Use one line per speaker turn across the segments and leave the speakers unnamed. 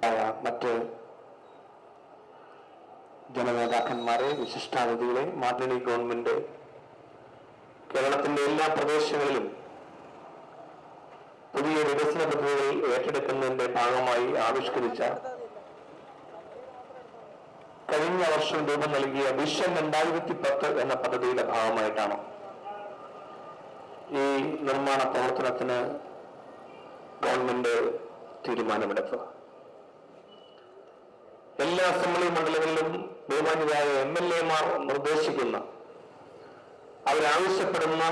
ആയ മറ്റ് ജനനേതാക്കന്മാരെ വിശിഷ്ടാതിഥികളെ Martini government കേരളത്തിന്റെ എല്ലാ പ്രദേശങ്ങളിലും പുതിയ വികസന പദ്ധതികൾ ഏറ്റെടുക്കുന്നതിന്റെ ഭാഗമായി ആവിഷ്കരിച്ച കഴിഞ്ഞ വർഷം രൂപം നൽകിയ വിഷൻ രണ്ടായിരത്തി പത്ത് എന്ന പദ്ധതിയുടെ ഭാഗമായിട്ടാണ് ഈ നിർമ്മാണ പ്രവർത്തനത്തിന് ഗവൺമെന്റ് തീരുമാനമെടുത്തത്. എല്ലാ അസംബ്ലി മണ്ഡലങ്ങളിലും ബഹുമാന്യരായ എം എൽ എമാർ നിർദ്ദേശിക്കുന്ന അവരാവശ്യപ്പെടുന്ന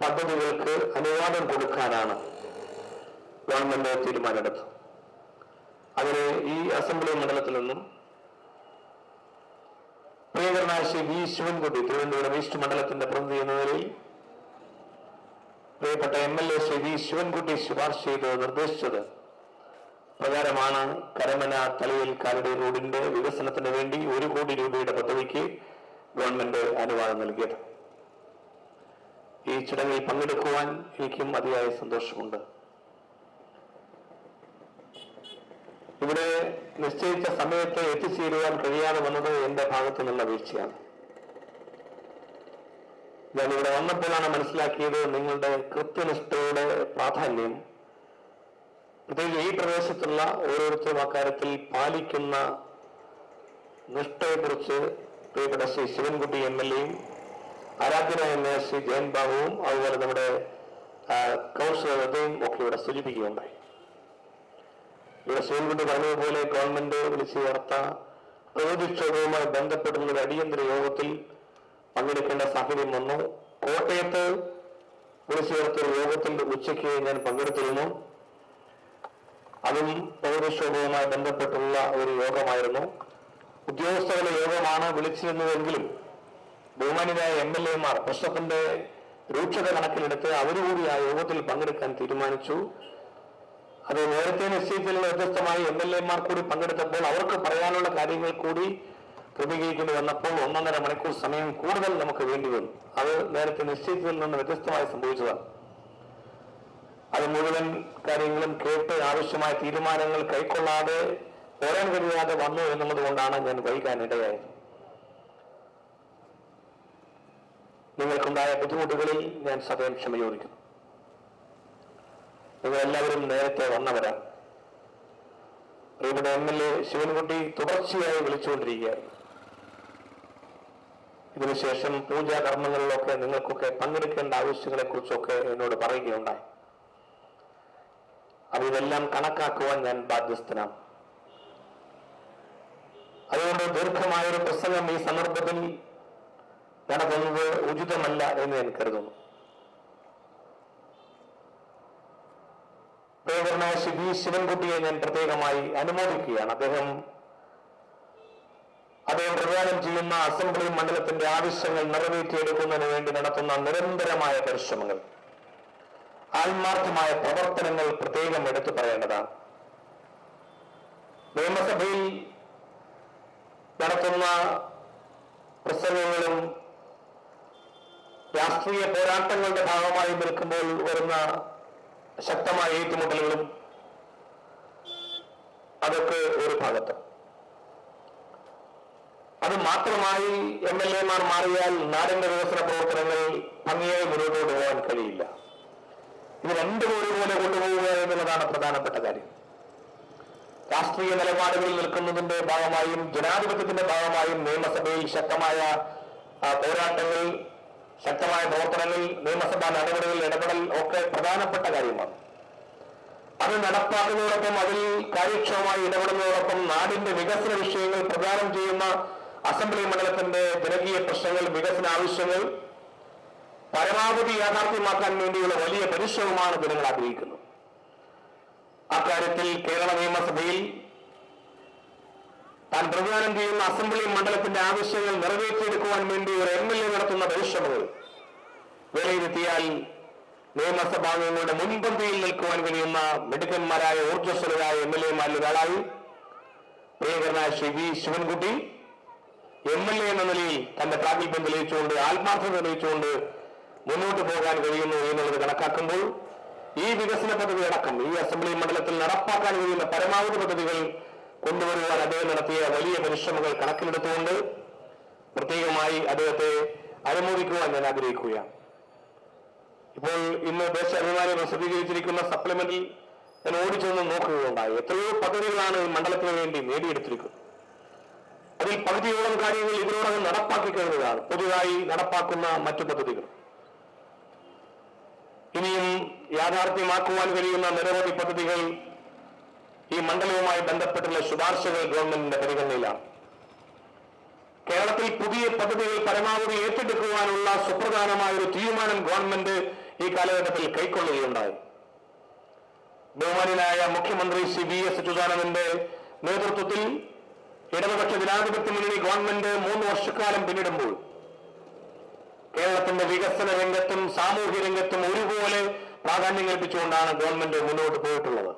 പദ്ധതികൾക്ക് അനുവാദം കൊടുക്കാനാണ് ഗവൺമെന്റ് തീരുമാനമെടുത്തത്. അതിന് ഈ അസംബ്ലി മണ്ഡലത്തിൽ നിന്നും പ്രിയകരണാശി വി ശിവൻകുട്ടി തിരുവനന്തപുരം ഈസ്റ്റ് മണ്ഡലത്തിന്റെ പ്രതിനിധി എന്ന നിലയിൽ പ്രിയപ്പെട്ട M L A Shri V Sivankutty ശുപാർശ ചെയ്ത് നിർദ്ദേശിച്ചത് പ്രകാരമാണ് കരമന തലയിൽ കാലടി റോഡിന്റെ വികസനത്തിന് വേണ്ടി ഒരു കോടി രൂപയുടെ പദ്ധതിക്ക് ഗവൺമെന്റ് അനുവാദം നൽകിയത്. ഈ ചടങ്ങിൽ പങ്കെടുക്കുവാൻ എനിക്കും അതിയായ സന്തോഷമുണ്ട്. ഇവിടെ നിശ്ചയിച്ച സമയത്ത് എത്തിച്ചേരുവാൻ കഴിയാതെ വന്നത് എന്റെ ഭാഗത്തു നിന്നുള്ള വീഴ്ചയാണ്. ഞാൻ ഇവിടെ വന്നപ്പോഴാണ് മനസ്സിലാക്കിയത് നിങ്ങളുടെ കൃത്യനിഷ്ഠയുടെ പ്രാധാന്യം. പ്രത്യേകിച്ച് ഈ പ്രദേശത്തുള്ള ഓരോരുത്തരും അക്കാര്യത്തിൽ പാലിക്കുന്ന നിഷ്ഠയെക്കുറിച്ച് പ്രിയപ്പെട്ട ശ്രീ ശിവൻകുട്ടി എം എൽ എയും ആരാധ്യനായ എം എ ശ്രീ ജയൻ ബാബുവും അതുപോലെ നമ്മുടെ ഹൃദയും ഒക്കെ ഇവിടെ സൂചിപ്പിക്കുകയുണ്ടായി. ഇവിടെ ശിവൻകുട്ടി പറഞ്ഞതുപോലെ ഗവൺമെന്റ് വിളിച്ചു ചേർത്ത പ്രകൃതിക്ഷോഭവുമായി ബന്ധപ്പെടുന്ന ഒരു അടിയന്തര യോഗത്തിൽ പങ്കെടുക്കേണ്ട സാഹചര്യം വന്നു. കോട്ടയത്ത് വിളിച്ചു ചേർത്ത യോഗത്തിന്റെ ഉച്ചയ്ക്ക് ഞാൻ പങ്കെടുത്തിരുന്നു. അതും പൗരക്ഷോഭവുമായി ബന്ധപ്പെട്ടുള്ള ഒരു യോഗമായിരുന്നു. ഉദ്യോഗസ്ഥരുടെ യോഗമാണ് വിളിച്ചിരുന്നതെങ്കിലും ബഹുമാനിയായ എം എൽ എമാർ പ്രശ്നത്തിന്റെ രൂക്ഷത കണക്കിലെടുത്ത് അവരുകൂടി ആ യോഗത്തിൽ പങ്കെടുക്കാൻ തീരുമാനിച്ചു. അത് നേരത്തെ നിശ്ചയിച്ചതിൽ വ്യത്യസ്തമായി എം എൽ എമാർ കൂടി പങ്കെടുത്തപ്പോൾ അവർക്ക് പറയാനുള്ള കാര്യങ്ങൾ കൂടി ക്രമീകരിക്കേണ്ടി വന്നപ്പോൾ ഒന്നൊന്നര മണിക്കൂർ സമയം കൂടുതൽ നമുക്ക് വേണ്ടി വന്നു. അത് നേരത്തെ നിശ്ചയിച്ചതിൽ നിന്ന് വ്യത്യസ്തമായി സംഭവിച്ചതാണ്. അത് മുഴുവൻ കാര്യങ്ങളും കേട്ട് ആവശ്യമായ തീരുമാനങ്ങൾ കൈക്കൊള്ളാതെ പോരാൻ കഴിയാതെ വന്നു എന്നുള്ളത് കൊണ്ടാണ് ഞാൻ വൈകാൻ ഇടയായത്. നിങ്ങൾക്കുണ്ടായ ബുദ്ധിമുട്ടുകളിൽ ഞാൻ സദയം ക്ഷമയോദിക്കുന്നു. നിങ്ങൾ എല്ലാവരും നേരത്തെ വന്നവരാണ്. ഇവിടെ എം എൽ എ ശിവൻകുട്ടി തുടർച്ചയായി വിളിച്ചുകൊണ്ടിരിക്കുകയായിരുന്നു ഇതിനുശേഷം പൂജാ കർമ്മങ്ങളിലൊക്കെ നിങ്ങൾക്കൊക്കെ പങ്കെടുക്കേണ്ട ആവശ്യങ്ങളെ കുറിച്ചൊക്കെ എന്നോട് പറയുകയുണ്ടായി. അത് ഇതെല്ലാം കണക്കാക്കുവാൻ ഞാൻ ബാധ്യസ്ഥനാണ്. അതുകൊണ്ട് ദീർഘമായൊരു പ്രസംഗം ഈ സന്ദർഭത്തിൽ നടത്തുന്നത് ഉചിതമല്ല എന്ന് ഞാൻ കരുതുന്നു. പ്രിയങ്കരനായ ശ്രീ ശിവൻകുട്ടിയെ ഞാൻ പ്രത്യേകമായി അനുമോദിക്കുകയാണ്. അദ്ദേഹം അദ്ദേഹം പ്രദാനം ചെയ്യുന്ന അസംബ്ലി മണ്ഡലത്തിന്റെ ആവശ്യങ്ങൾ നിറവേറ്റിയെടുക്കുന്നതിന് വേണ്ടി നടത്തുന്ന നിരന്തരമായ പരിശ്രമങ്ങൾ ആത്മാർത്ഥമായ പ്രവർത്തനങ്ങൾ പ്രത്യേകം എടുത്തു പറയേണ്ടതാണ്. നിയമസഭയിൽ നടത്തുന്ന പ്രസംഗങ്ങളും രാഷ്ട്രീയ പോരാട്ടങ്ങളുടെ ഭാഗമായി നിൽക്കുമ്പോൾ വരുന്ന ശക്തമായ ഏറ്റുമുട്ടലുകളും അതൊക്കെ ഒരു ഭാഗത്ത്. അത് മാത്രമായി എം എൽ എമാർ മാറിയാൽ നാടിന്റെ വികസന പ്രവർത്തനങ്ങൾ ഭംഗിയായി മുന്നോട്ട് പോകാൻ കഴിയില്ല. ഇത് രണ്ടും ഒരുപോലെ കൊണ്ടുപോവുക എന്നുള്ളതാണ് പ്രധാനപ്പെട്ട കാര്യം. രാഷ്ട്രീയ നിലപാടുകളിൽ നിൽക്കുന്നതിന്റെ ഭാഗമായും ജനാധിപത്യത്തിന്റെ ഭാഗമായും നിയമസഭയിൽ ശക്തമായ പോരാട്ടങ്ങൾ ശക്തമായ പ്രവർത്തനങ്ങൾ നിയമസഭാ നടപടികളിൽ ഇടപെടൽ ഒക്കെ പ്രധാനപ്പെട്ട കാര്യമാണ്. അത് നടപ്പാക്കുന്നതോടൊപ്പം അതിൽ കാര്യക്ഷമമായി ഇടപെടുന്നതോടൊപ്പം നാടിന്റെ വികസന വിഷയങ്ങൾ പ്രചാരം ചെയ്യുന്ന അസംബ്ലി മണ്ഡലത്തിന്റെ ജനകീയ പ്രശ്നങ്ങൾ വികസന ആവശ്യങ്ങൾ പരമാവധി യാഥാർത്ഥ്യമാക്കാൻ വേണ്ടിയുള്ള വലിയ പരിശ്രമമാണ് ജനങ്ങൾ ആഗ്രഹിക്കുന്നത്. അക്കാര്യത്തിൽ കേരള നിയമസഭയിൽ താൻ പ്രതിദാനം ചെയ്യുന്ന അസംബ്ലി മണ്ഡലത്തിന്റെ ആവശ്യങ്ങൾ നിറവേറ്റിയെടുക്കുവാൻ വേണ്ടി ഒരു എം എൽ എ നടത്തുന്ന പരിശ്രമങ്ങൾ വിലയിരുത്തിയാൽ നിയമസഭാംഗങ്ങളുടെ മുൻപന്തിയിൽ നിൽക്കുവാൻ കഴിയുന്ന മിടുക്കന്മാരായ ഊർജസ്വലരായ എം എൽ എമാരിൽ ഒരാളായി. പ്രിയകരനായ Shri V Sivankutty M L A എന്ന നിലയിൽ തന്റെ പ്രാഗൽഭ്യം തെളിയിച്ചുകൊണ്ട് ആത്മാർത്ഥത തെളിയിച്ചുകൊണ്ട് മുന്നോട്ട് പോകാൻ കഴിയുന്നു എന്നുള്ളത് കണക്കാക്കുമ്പോൾ ഈ വികസന പദ്ധതി അടക്കം ഈ അസംബ്ലി മണ്ഡലത്തിൽ നടപ്പാക്കാൻ കഴിയുന്ന പരമാവധി പദ്ധതികൾ കൊണ്ടുവരുവാൻ അദ്ദേഹം നടത്തിയ വലിയ പരിശ്രമങ്ങൾ കണക്കിലെടുത്തുകൊണ്ട് പ്രത്യേകമായി അദ്ദേഹത്തെ അനുമോദിക്കുവാൻ ഞാൻ ആഗ്രഹിക്കുകയാണ്. ഇപ്പോൾ ഇന്ന് ദേശാഭിമാനി പ്രസിദ്ധീകരിച്ചിരിക്കുന്ന സപ്ലിമെന്റിൽ ഞാൻ ഓടിച്ചൊന്ന് നോക്കുകയുണ്ടായി. എത്രയോ പദ്ധതികളാണ് മണ്ഡലത്തിന് വേണ്ടി നേടിയെടുത്തിരിക്കുന്നത്. അതിൽ പകുതിയോളം കാര്യങ്ങൾ ഇതിനോടകം നടപ്പാക്കി കഴിഞ്ഞതാണ്. പുതുതായി നടപ്പാക്കുന്ന മറ്റു പദ്ധതികൾ. ഇനിയും യാഥാർത്ഥ്യമാക്കുവാൻ കഴിയുന്ന നിരവധി പദ്ധതികൾ ഈ മണ്ഡലവുമായി ബന്ധപ്പെട്ടുള്ള ശുപാർശകൾ ഗവൺമെന്റിന്റെ പരിഗണനയിലാണ്. കേരളത്തിൽ പുതിയ പദ്ധതികൾ പരമാവധി ഏറ്റെടുക്കുവാനുള്ള സുപ്രധാനമായ ഒരു തീരുമാനം ഗവൺമെന്റ് ഈ കാലഘട്ടത്തിൽ കൈക്കൊള്ളുകയുണ്ടായി. ബഹുമാനായ മുഖ്യമന്ത്രി സി വി എസ് അച്യുതാനന്ദന്റെ നേതൃത്വത്തിൽ ഇടതുപക്ഷ ജനാധിപത്യ മുന്നണി ഗവൺമെന്റ് മൂന്ന് വർഷക്കാലം പിന്നിടുമ്പോൾ കേരളത്തിന്റെ വികസന രംഗത്തും സാമൂഹ്യ രംഗത്തും ഒരുപോലെ പ്രാധാന്യം കൽപ്പിച്ചുകൊണ്ടാണ് ഗവൺമെന്റ് മുന്നോട്ട് പോയിട്ടുള്ളത്.